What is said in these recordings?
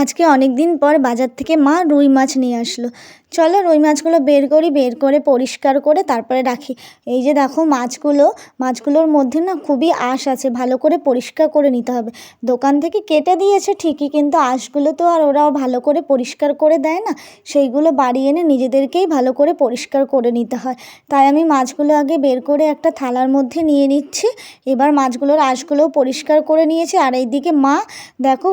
আজকে অনেক দিন পর বাজার থেকে মা রুই মাছ নিয়ে আসলো। চলো রুই মাছগুলো বের করি, বের করে পরিষ্কার করে তারপরে রাখি। এই যে দেখো মাছগুলো, মাছগুলোর মধ্যে না খুবই আঁশ আছে, ভালো করে পরিষ্কার করে নিতে হবে। দোকান থেকে কেটে দিয়েছে ঠিকই, কিন্তু আঁশগুলো তো আর ওরা ভালো করে পরিষ্কার করে দেয় না, সেইগুলো বাড়ি এনে নিজেদেরকেই ভালো করে পরিষ্কার করে নিতে হয়। তাই আমি মাছগুলো আগে বের করে একটা থালার মধ্যে নিয়ে নিচ্ছি, এবার মাছগুলোর আঁশগুলোও পরিষ্কার করে নিয়েছি। আর এইদিকে মা দেখো,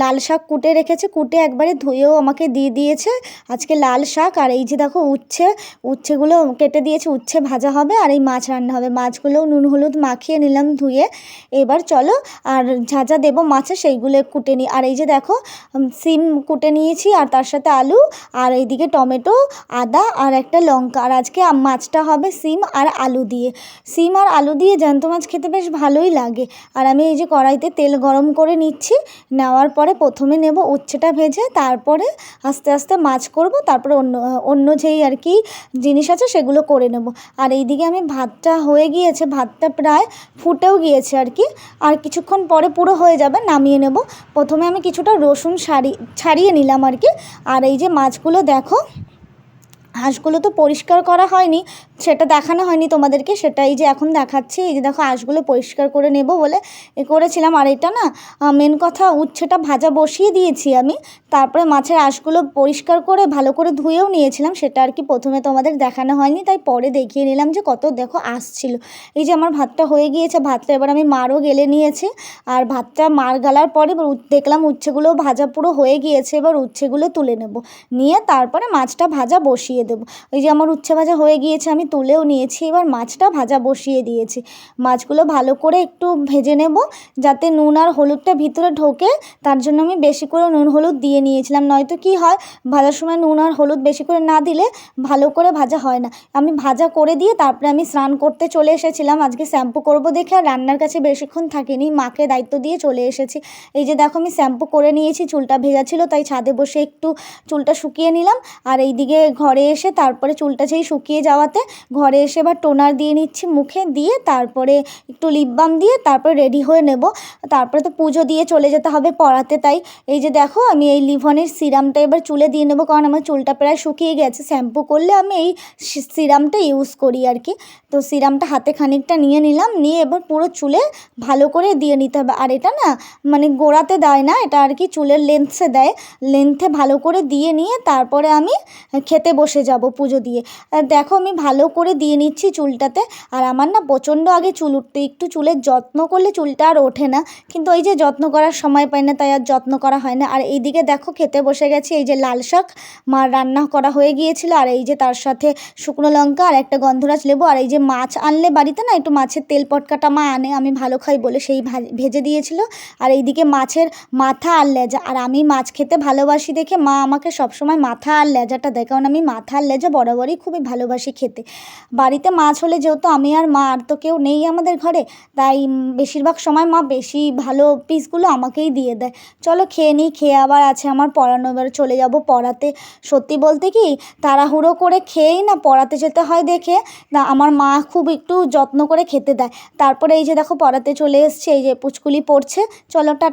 লাল শাক কুটে রেখেছে, কুটে একবারে ধুয়েও আমাকে দিয়ে দিয়েছে। আজকে লাল শাক আর এই যে দেখো উচ্ছে, উচ্ছেগুলো কেটে দিয়েছে, উচ্ছে ভাজা হবে আর এই মাছ রান্না হবে। মাছগুলোও নুন, হলুদ মাখিয়ে নিলাম ধুয়ে। এবার চলো আর যা যা দেবো মাছে সেইগুলো কুটে নিই। আর এই যে দেখো সিম কুটে নিয়েছি আর তার সাথে আলু আর এইদিকে টমেটো, আদা আর একটা লঙ্কা। আর আজকে মাছটা হবে সিম আর আলু দিয়ে। সিম আর আলু দিয়ে জ্যান্ত মাছ খেতে বেশ ভালোই লাগে। আর আমি এই যে কড়াইতে তেল গরম করে নিচ্ছি, নেওয়ার পরে প্রথমে নেব উচ্ছেটা ভেজে, তারপরে আস্তে আস্তে মাছ করব, তারপরে অন্য অন্য অন্য যেই আর কি জিনিস আছে সেগুলো করে নেব। আর এইদিকে আমি ভাতটা হয়ে গিয়েছে, ভাতটা প্রায় ফুটেও গিয়েছে আর কি। আর কিছুক্ষণ পরে পুরো হয়ে যাবে, নামিয়ে নেব। প্রথমে আমি কিছুটা রসুন সারি, ছাড়িয়ে নিলাম আর কি। আর এই যে মাছগুলো দেখো, হাঁসগুলো তো পরিষ্কার করা হয়নি সেটা দেখানো হয়নি তোমাদেরকে, সেটাই যে এখন দেখাচ্ছি। এই যে দেখো আঁশগুলো পরিষ্কার করে নেব বলে করেছিলাম। আর এটা না মেন কথা উচ্ছেটা ভাজা বসিয়ে দিয়েছি আমি। তারপরে মাছের আঁশগুলো পরিষ্কার করে ভালো করে ধুয়েও নিয়েছিলাম। সেটা আর কি প্রথমে তোমাদের দেখানো হয়নি, তাই পরে দেখিয়ে নিলাম যে কত দেখো আসছিল এই যে আমার ভাতটা হয়ে গিয়েছে, ভাতটা এবার আমি মারও গেলে নিয়েছি। আর ভাতটা মার গালার পরে দেখলাম উচ্ছেগুলো ভাজা পুরো হয়ে গিয়েছে, এবার উচ্ছেগুলো তুলে নেব। নিয়ে তারপরে মাছটা ভাজা বসিয়ে দেবো। ওই যে আমার উচ্ছে ভাজা হয়ে গিয়েছে, আমি তুলেও নিয়েছি। এবার মাছটা ভাজা বসিয়ে দিয়েছি। মাছগুলো ভালো করে একটু ভেজে নেব যাতে নুন আর হলুদটা ভিতরে ঢোকে। তার জন্য আমি বেশি করে নুন হলুদ দিয়ে নিয়েছিলাম। নয়তো কি হয়, ভাজার সময় নুন আর হলুদ বেশি করে না দিলে ভালো করে ভাজা হয় না। আমি ভাজা করে দিয়ে তারপরে আমি স্নান করতে চলে এসেছিলাম। আজকে শ্যাম্পু করব দেখে আর রান্নার কাছে বেশিক্ষণ থাকিনি। মাকে দায়িত্ব দিয়ে চলে এসেছি। এই যে দেখো, আমি শ্যাম্পু করে নিয়েছি। চুলটা ভেজা ছিল, তাই ছাদে বসে একটু চুলটা শুকিয়ে নিলাম। আর এইদিকে ঘরে এসে তারপরে চুলটা সেই শুকিয়ে যাওয়াতে ঘরে এসে এবার টোনার দিয়ে নিচ্ছি মুখে, দিয়ে তারপরে একটু লিপ বাম দিয়ে তারপরে রেডি হয়ে নেব। তারপরে তো পুজো দিয়ে চলে যেতে হবে পড়াতে, তাই এই যে দেখো আমি এই লিভনের সিরামটা এবার চুলে দিয়ে নেব, কারণ আমার চুলটা প্রায় শুকিয়ে গেছে। শ্যাম্পু করলে আমি এই সিরামটা ইউজ করি আর কি। তো সিরামটা হাতে খানিকটা নিয়ে নিলাম, নিয়ে এবার পুরো চুলে ভালো করে দিয়ে নিতে হবে। আর এটা না মানে গোড়াতে দেয় না, এটা আর কি চুলের লেন্থে দেয়। লেন্থে ভালো করে দিয়ে নিয়ে তারপরে আমি খেতে বসে যাব পুজো দিয়ে। দেখো আমি ভালো করে দিয়ে নিচ্ছি চুলটাতে। আর আমার না প্রচণ্ড আগে চুল উঠতে, একটু চুলের যত্ন করলে চুলটা আর ওঠে না। কিন্তু ওই যে যত্ন করার সময় পাই না, তাই আর যত্ন করা হয় না। আর এইদিকে দেখো খেতে বসে গেছি, এই যে লাল শাক। মার রান্না করা হয়ে গিয়েছিল, আর এই যে তার সাথে শুকনো লঙ্কা আর একটা গন্ধরাজ লেবু। আর এই যে মাছ আনলে বাড়িতে না একটু মাছের তেল পটকাটা মা আনে, আমি ভালো খাই বলে সেই ভেজে দিয়েছিল। আর এইদিকে মাছের মাথা আর লেজা। আর আমি মাছ খেতে ভালোবাসি দেখে মা আমাকে সবসময় মাথা আর লেজাটা দেয়। কারণ আমি মাথা আর লেজা বরাবরই খুবই ভালোবাসি খেতে। বাড়িতে মাছ হলে যেহেতু আমি আর মা, আর তো কেউ নেই আমাদের ঘরে, তাই বেশিরভাগ সময় মা বেশি ভালো পিসগুলো আমাকেই দিয়ে দেয়। চলো খেয়ে নিই, খেয়ে আবার আছে আমার পড়ানো, এবার চলে যাব পড়াতে। সত্যি বলতে কি, তাড়াহুড়ো করে খেয়েই না, পড়াতে যেতে হয় দেখে। না, আমার মা খুব একটু যত্ন করে খেতে দেয়। তারপরে এই যে দেখো, পড়াতে চলে এসছে, এই যে পুচকুলি পড়ছে। চলো টা